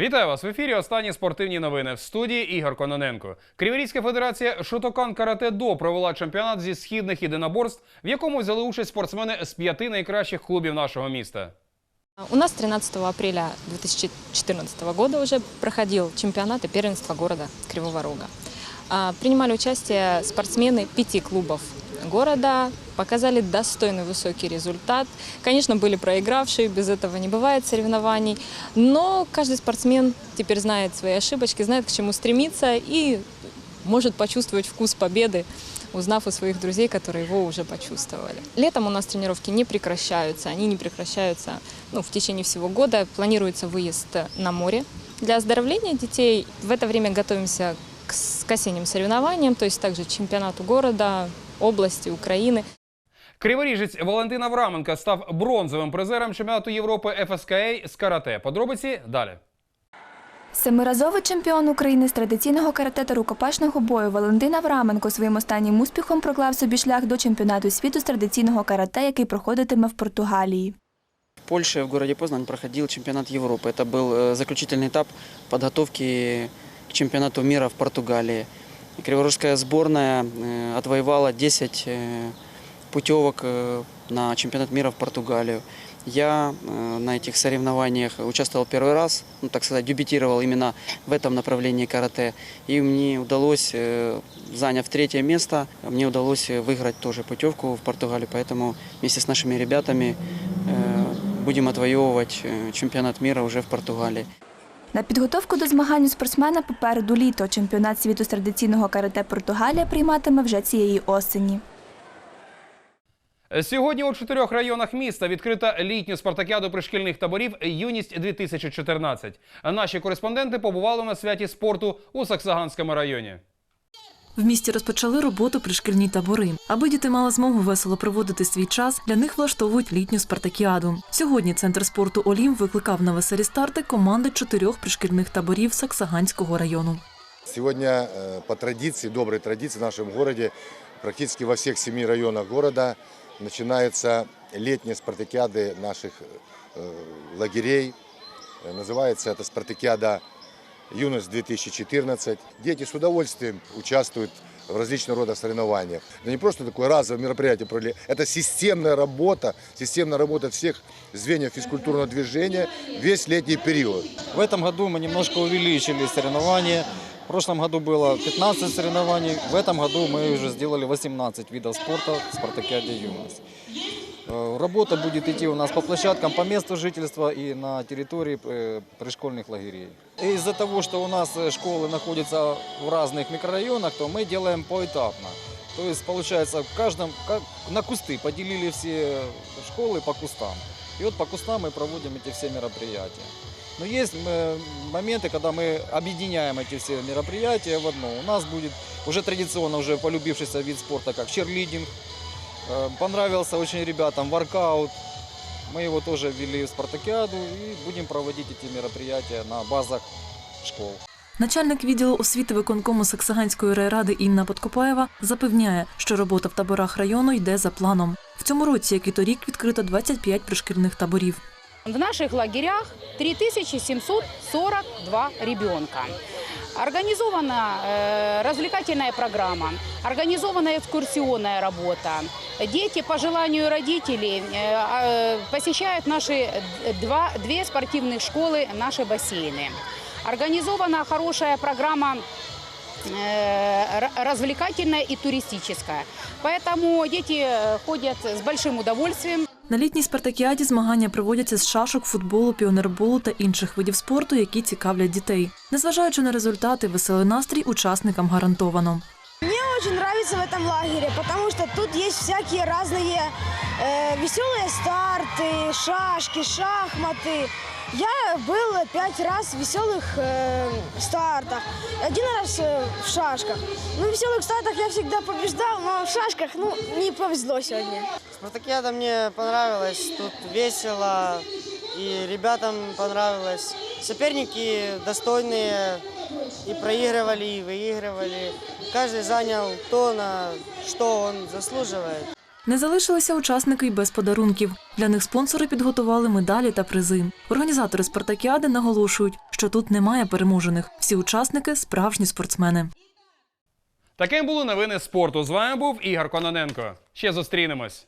Вітаю вас в ефірі. Останні спортивні новини в студії Ігор Кононенко. Криворізька федерація Шотокан Карате До провела чемпіонат зі східних єдиноборств, в якому взяли участь спортсмени з п'яти найкращих клубів нашого міста. У нас 13 апреля 2014 года уже проходил чемпионат и первенство города Кривого Рога. Принимали участие спортсмены пяти клубов города, показали достойный высокий результат. Конечно, были проигравшие, без этого не бывает соревнований, но каждый спортсмен теперь знает свои ошибочки, знает, к чему стремиться и может почувствовать вкус победы, узнав у своих друзей, которые его уже почувствовали. Летом у нас тренировки не прекращаются, они не прекращаются ну, в течение всего года. Планируется выезд на море для оздоровления детей. В это время готовимся к, к осенним соревнованиям, то есть также чемпионату города, области, Украины. Криворіжець Валентин Авраменко став бронзовим призером чемпіонату Європи ФСКА з карате. Подробиці далі. Семиразовий чемпіон України з традиційного карате та рукопашного бою Валентин Авраменко своїм останнім успіхом проклав собі шлях до чемпіонату світу з традиційного карате, який проходитиме в Португалії. В Польше, в городе Познань, проходил чемпионат Европы. Это был э, заключительный этап подготовки к чемпионату мира в Португалии. И Криворожская сборная э, отвоевала 10 э, путевок э, на чемпионат мира в Португалию. Я э, на этих соревнованиях участвовал первый раз, ну, так сказать, дебютировал именно в этом направлении карате. И мне удалось, э, заняв третье место, мне удалось э, выиграть тоже путевку в Португалию. Поэтому вместе с нашими ребятами э, будем отвоевывать э, чемпионат мира уже в Португалии. На підготовку до змагань у спортсмена попереду літо. Чемпіонат світу з традиційного карате Португалія прийматиме вже цієї осені. Сьогодні у чотирьох районах міста відкрита літню спартакіаду пришкільних таборів Юність 2014 Наші кореспонденти побували на святі спорту у Саксаганському районі. В місті розпочали роботу пришкільні табори. Аби діти мали змогу весело проводити свій час, для них влаштовують літню спартакіаду. Сьогодні центр спорту Олім викликав на веселі старти команди чотирьох пришкільних таборів Саксаганського району. Сегодня э, по традиции, доброй традиции в нашем городе, практически во всех семи районах города начинаются летние спартакиады наших э, лагерей. Э, Называется это спартакиада «Юность-2014». Дети с удовольствием участвуют в различного рода соревнованиях. Это не просто такое разовое мероприятие, провели, это системная работа, системная работа всех звеньев физкультурного движения весь летний период. В этом году мы немножко увеличили соревнования. В прошлом году было 15 соревнований, в этом году мы уже сделали 18 видов спорта в «Спартакиаде Юность». Э, Работа будет идти у нас по площадкам, по месту жительства и на территории э, пришкольных лагерей. Из-за того, что у нас э, школы находятся в разных микрорайонах, то мы делаем поэтапно. То есть, получается, в каждом, как на кусты поделили все школы по кустам. И вот по кустам мы проводим эти все мероприятия. Но есть моменты, когда мы объединяем эти все мероприятия в одно. У нас будет уже традиционно уже полюбившийся вид спорта, как черлидинг. Э, Понравился очень ребятам воркаут. Мы его тоже ввели в спартакиаду и будем проводить эти мероприятия на базах школ. Начальник відділу освіти виконкому Саксаганської райради Інна Подкопаєва запевняє, що робота в таборах району йде за планом. В цьому році, як і торік, відкрито 25 пришкільних таборів. В наших лагерях 3742 ребенка. Организована э, развлекательная программа, организована экскурсионная работа. Дети по желанию родителей э, э, посещают наши два, две спортивных школы, наши бассейны. Организована хорошая программа э, ра- развлекательная и туристическая. Поэтому дети э, ходят с большим удовольствием. На літній спартакіаді змагання проводяться з шашок, футболу, піонерболу та інших видів спорту, які цікавлять дітей. Незважаючи на результати, веселий настрій учасникам гарантовано Мне очень нравится в этом лагере, потому что тут есть всякие разные э, веселые старты, шашки, шахматы. Я был пять раз в веселых э, стартах, один раз э, в шашках. Ну, в веселых стартах я всегда побеждал, но в шашках, ну, не повезло сегодня. Спартакиада мне понравилось, тут весело, и ребятам понравилось. Соперники достойные, и проигрывали, и выигрывали. Каждый занял то, на что он заслуживает. Не залишилися учасники й без подарунків. Для них спонсори підготували медалі та призи. Організатори спартакіади наголошують, що що тут немає переможених. Всі учасники справжні спортсмени. Таким були новини спорту. З вами був Ігор Кононенко. Ще зустрінемось.